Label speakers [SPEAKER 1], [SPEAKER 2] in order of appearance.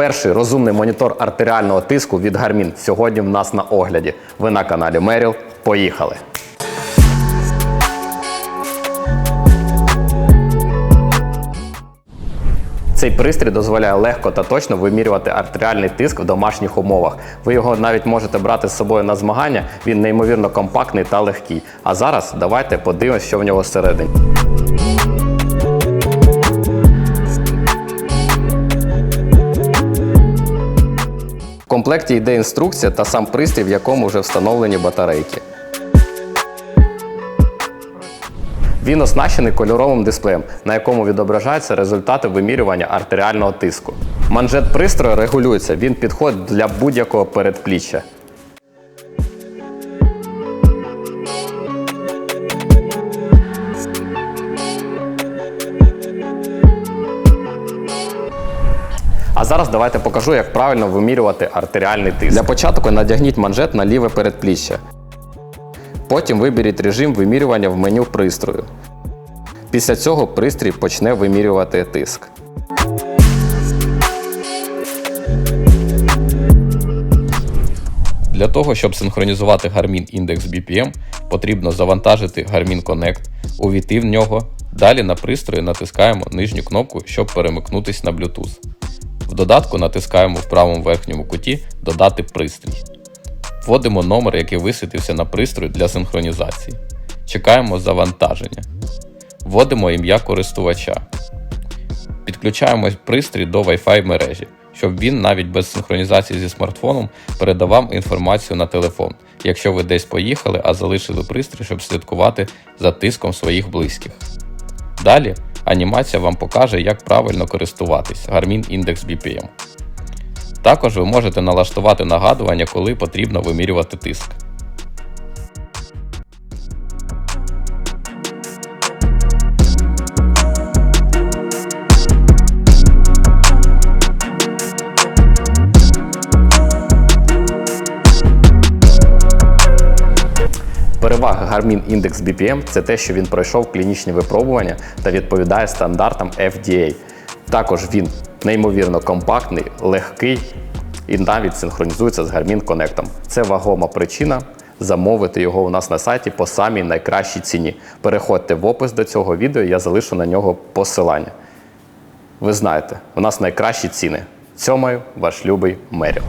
[SPEAKER 1] Перший розумний монітор артеріального тиску від Garmin сьогодні в нас на огляді. Ви на каналі Меріл. Поїхали! Цей пристрій дозволяє легко та точно вимірювати артеріальний тиск в домашніх умовах. Ви його навіть можете брати з собою на змагання. Він неймовірно компактний та легкий. А зараз давайте подивимося, що в нього всередині. Комплекті йде інструкція та сам пристрій, в якому вже встановлені батарейки. Він оснащений кольоровим дисплеєм, на якому відображаються результати вимірювання артеріального тиску. Манжет пристрою регулюється, він підходить для будь-якого передпліччя. А зараз давайте покажу, як правильно вимірювати артеріальний тиск. Для початку надягніть манжет на ліве передпліччя. Потім виберіть режим вимірювання в меню пристрою. Після цього пристрій почне вимірювати тиск.
[SPEAKER 2] Для того, щоб синхронізувати Garmin Index BPM, потрібно завантажити Garmin Connect, увійти в нього. Далі на пристрої натискаємо нижню кнопку, щоб перемикнутися на Bluetooth. В додатку натискаємо в правому верхньому куті Додати пристрій. Вводимо номер, який висвітився на пристрої для синхронізації. Чекаємо завантаження. Вводимо ім'я користувача. Підключаємо пристрій до Wi-Fi мережі, щоб він навіть без синхронізації зі смартфоном передавав інформацію на телефон, якщо ви десь поїхали, а залишили пристрій, щоб слідкувати за тиском своїх близьких. Далі анімація вам покаже, як правильно користуватись Garmin Index BPM. Також ви можете налаштувати нагадування, коли потрібно вимірювати тиск.
[SPEAKER 1] Перевага Garmin Index BPM це те, що він пройшов клінічні випробування та відповідає стандартам FDA. Також він неймовірно компактний, легкий і навіть синхронізується з Garmin Connect. Це вагома причина замовити його у нас на сайті по самій найкращій ціні. Переходьте в опис до цього відео, я залишу на нього посилання. Ви знаєте, у нас найкращі ціни. Цьомаю, ваш любий Меріл.